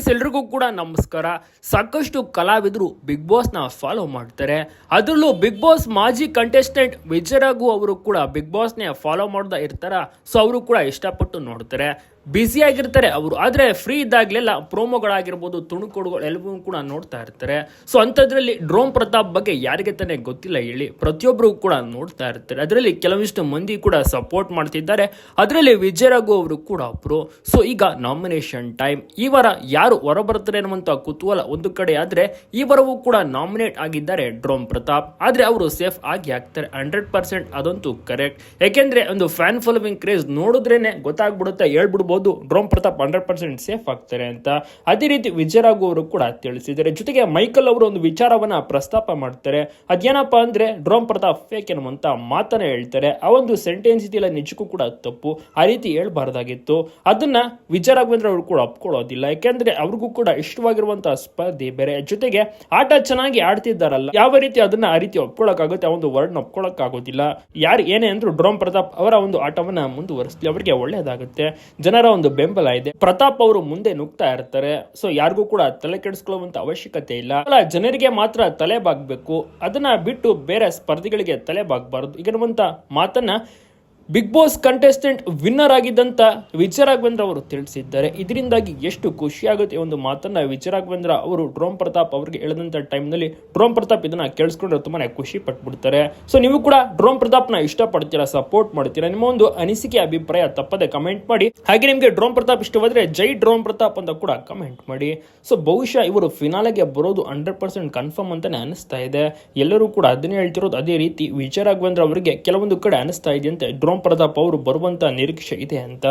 Friends ಎಲ್ರಿಗೂ ಕೂಡ ನಮಸ್ಕಾರ. ಸಾಕಷ್ಟು ಕಲಾವಿದರು ಬಿಗ್ ಬಾಸ್ನ ಫಾಲೋ ಮಾಡ್ತಾರೆ. ಅದರಲ್ಲೂ ಬಿಗ್ ಬಾಸ್ ಮಾಜಿ ಕಂಟೆಸ್ಟೆಂಟ್ ವಿಜಯ್ ಅವರು ಕೂಡ ಬಿಗ್ ಬಾಸ್ನೇ ಫಾಲೋ ಮಾಡ್ತಾ ಇರ್ತಾರ. ಸೊ ಅವರು ಕೂಡ ಇಷ್ಟಪಟ್ಟು ನೋಡ್ತಾರೆ. ಬ್ಯುಸಿ ಆಗಿರ್ತಾರೆ ಅವರು. ಆದರೆ ಫ್ರೀ ಇದ್ದಾಗಲೆಲ್ಲ ಪ್ರೋಮೋಗಳಾಗಿರ್ಬೋದು ತುಣುಕುಡುಗಳು ಎಲ್ಲವೂ ಕೂಡ ನೋಡ್ತಾ ಇರ್ತಾರೆ. ಸೊ ಅಂಥದ್ರಲ್ಲಿ ಡ್ರೋನ್ ಪ್ರತಾಪ್ ಬಗ್ಗೆ ಯಾರಿಗೆ ತಾನೇ ಗೊತ್ತಿಲ್ಲ ಹೇಳಿ ಪ್ರತಿಯೊಬ್ಬರು ಕೂಡ ನೋಡ್ತಾ ಇರ್ತಾರೆ. ಅದರಲ್ಲಿ ಕೆಲವಿಷ್ಟು ಮಂದಿ ಕೂಡ ಸಪೋರ್ಟ್ ಮಾಡ್ತಿದ್ದಾರೆ. ಅದರಲ್ಲಿ ವಿಜಯ್ ರಘು ಅವರು ಕೂಡ ಒಬ್ರು. ಸೊ ಈಗ ನಾಮಿನೇಷನ್ ಟೈಮ್ ಈ ವಾರ ಯಾರು ಹೊರಬರ್ತಾರೆ ಅನ್ನುವಂಥ ಕುತೂಹಲ ಒಂದು ಕಡೆ ಆದರೆ, ಈ ವಾರವೂ ಕೂಡ ನಾಮಿನೇಟ್ ಆಗಿದ್ದಾರೆ ಡ್ರೋನ್ ಪ್ರತಾಪ್. ಆದರೆ ಅವರು ಸೇಫ್ ಆಗಿ ಆಗ್ತಾರೆ ಹಂಡ್ರೆಡ್ ಪರ್ಸೆಂಟ್ ಅದಂತೂ ಕರೆಕ್ಟ್ ಯಾಕೆಂದ್ರೆ ಒಂದು ಫ್ಯಾನ್ ಫಾಲೋವಿಂಗ್ ಕ್ರೇಜ್ ನೋಡಿದ್ರೇನೆ ಗೊತ್ತಾಗ್ಬಿಡುತ್ತೆ, ಹೇಳ್ಬಿಡ್ಬೋದು. Drone Pratap hundred percent safe ಆಗ್ತಾರೆ ಅಂತ. ಅದೇ ರೀತಿ ವಿಜಯರಾಘು ಅವರು ಕೂಡ ತಿಳಿಸಿದ್ದಾರೆ. ಜೊತೆಗೆ ಮೈಕಲ್ ಅವರು ಒಂದು ವಿಚಾರವನ್ನ ಪ್ರಸ್ತಾಪ ಮಾಡ್ತಾರೆ. ಅದೇನಪ್ಪ ಅಂದ್ರೆ ಡ್ರೋಮ್ ಪ್ರತಾಪ್ ಫೇಕ್ ಎನ್ನುವಂತ ಮಾತನ್ನ ಹೇಳ್ತಾರೆ. ಆ ಒಂದು ಸೆಂಟೆನ್ಸ್ ಇದೆಯಲ್ಲ, ನಿಜಕ್ಕೂ ಕೂಡ ತಪ್ಪು. ಆ ರೀತಿ ಹೇಳ್ಬಾರ್ದಾಗಿತ್ತು. ಅದನ್ನ ವಿಜಯ ಅವರು ಕೂಡ ಒಪ್ಕೊಳ್ಳೋದಿಲ್ಲ. ಯಾಕೆಂದ್ರೆ ಅವ್ರಿಗೂ ಕೂಡ ಇಷ್ಟವಾಗಿರುವಂತಹ ಸ್ಪರ್ಧೆ ಬೇರೆ. ಜೊತೆಗೆ ಆಟ ಚೆನ್ನಾಗಿ ಆಡ್ತಿದ್ದಾರಲ್ಲ, ಯಾವ ರೀತಿ ಅದನ್ನ ಆ ರೀತಿ ಒಪ್ಕೊಳ್ಳೋಕ್ಕಾಗುತ್ತೆ? ಆ ಒಂದು ವರ್ಡ್ ಒಪ್ಕೊಳ್ಳೋಕ್ಕಾಗೋದಿಲ್ಲ. ಯಾರು ಏನೇ ಅಂದ್ರು ಡ್ರೋಮ್ ಪ್ರತಾಪ್ ಅವರ ಒಂದು ಆಟವನ್ನ ಮುಂದುವರಿಸಲಿ. ಅವರಿಗೆ ಒಳ್ಳೇದಾಗುತ್ತೆ. ಜನರ ಒಂದು ಬೆಂಬಲ ಇದೆ. ಪ್ರತಾಪ್ ಅವರು ಮುಂದೆ ನುಗ್ತಾ ಇರ್ತಾರೆ. ಸೊ ಯಾರಿಗೂ ಕೂಡ ತಲೆ ಕೆಡಿಸ್ಕೊಳ್ಳುವಂತ ಅವಶ್ಯಕತೆ ಇಲ್ಲ. ಅಲ್ಲ ಜನರಿಗೆ ಮಾತ್ರ ತಲೆ ಬಾಗ್ಬೇಕು. ಅದನ್ನ ಬಿಟ್ಟು ಬೇರೆ ಸ್ಪರ್ಧಿಗಳಿಗೆ ತಲೆ ಬಾಗ್ಬಾರ್ದು. ಈಗಿರುವಂತ ಮಾತನ್ನ ಬಿಗ್ ಬಾಸ್ ಕಂಟೆಸ್ಟೆಂಟ್ ವಿನ್ನರ್ ಆಗಿದ್ದಂತ ವಿಜಯ ರಾಘವೇಂದ್ರ ಅವರು ತಿಳಿಸಿದ್ದಾರೆ. ಇದರಿಂದಾಗಿ ಎಷ್ಟು ಖುಷಿಯಾಗುತ್ತೆ ಒಂದು ಮಾತನ್ನ ವಿಜಯ ರಾಘವೇಂದ್ರ ಅವರು ಡ್ರೋಮ್ ಪ್ರತಾಪ್ ಅವರಿಗೆ ಹೇಳಿದಂತ ಟೈಮ್ನಲ್ಲಿ ಡ್ರೋಮ್ ಪ್ರತಾಪ್ ಇದನ್ನ ಕೇಳಿಸ್ಕೊಂಡ್ರೆ ತುಂಬಾನೇ ಖುಷಿ ಪಟ್ಬಿಡ್ತಾರೆ. ಸೊ ನೀವು ಕೂಡ ಡ್ರೋನ್ ಪ್ರತಾಪ್ನ ಇಷ್ಟಪಡ್ತೀರಾ ಸಪೋರ್ಟ್ ಮಾಡ್ತೀರಾ? ನಿಮ್ಮ ಒಂದು ಅನಿಸಿಕೆ, ಅಭಿಪ್ರಾಯ ತಪ್ಪದೆ ಕಮೆಂಟ್ ಮಾಡಿ. ಹಾಗೆ ನಿಮಗೆ ಡ್ರೋಮ್ ಪ್ರತಾಪ್ ಇಷ್ಟವಾದ್ರೆ ಜೈ ಡ್ರೋಮ್ ಪ್ರತಾಪ್ ಅಂತ ಕೂಡ ಕಮೆಂಟ್ ಮಾಡಿ. ಸೊ ಬಹುಶಃ ಇವರು ಫಿನಾಲೆಗೆ ಬರೋದು ಹಂಡ್ರೆಡ್ ಪರ್ಸೆಂಟ್ ಕನ್ಫರ್ಮ್ ಅಂತಾನೆ ಅನಿಸ್ತಾ ಇದೆ. ಎಲ್ಲರೂ ಕೂಡ ಅದನ್ನೇ ಹೇಳ್ತಿರೋದು, ಅದೇ ರೀತಿ ವಿಜಯ ರಾಘವೇಂದ್ರ ಅವರಿಗೆ ಕೆಲವೊಂದು ಕಡೆ ಅನಿಸ್ತಾ ಇದೆಯಂತೆ ಡ್ರೋನ್ ಪ್ರತಾಪ್ ಅವರು ಬರುವಂತ ನಿರೀಕ್ಷೆ ಇದೆ ಅಂತ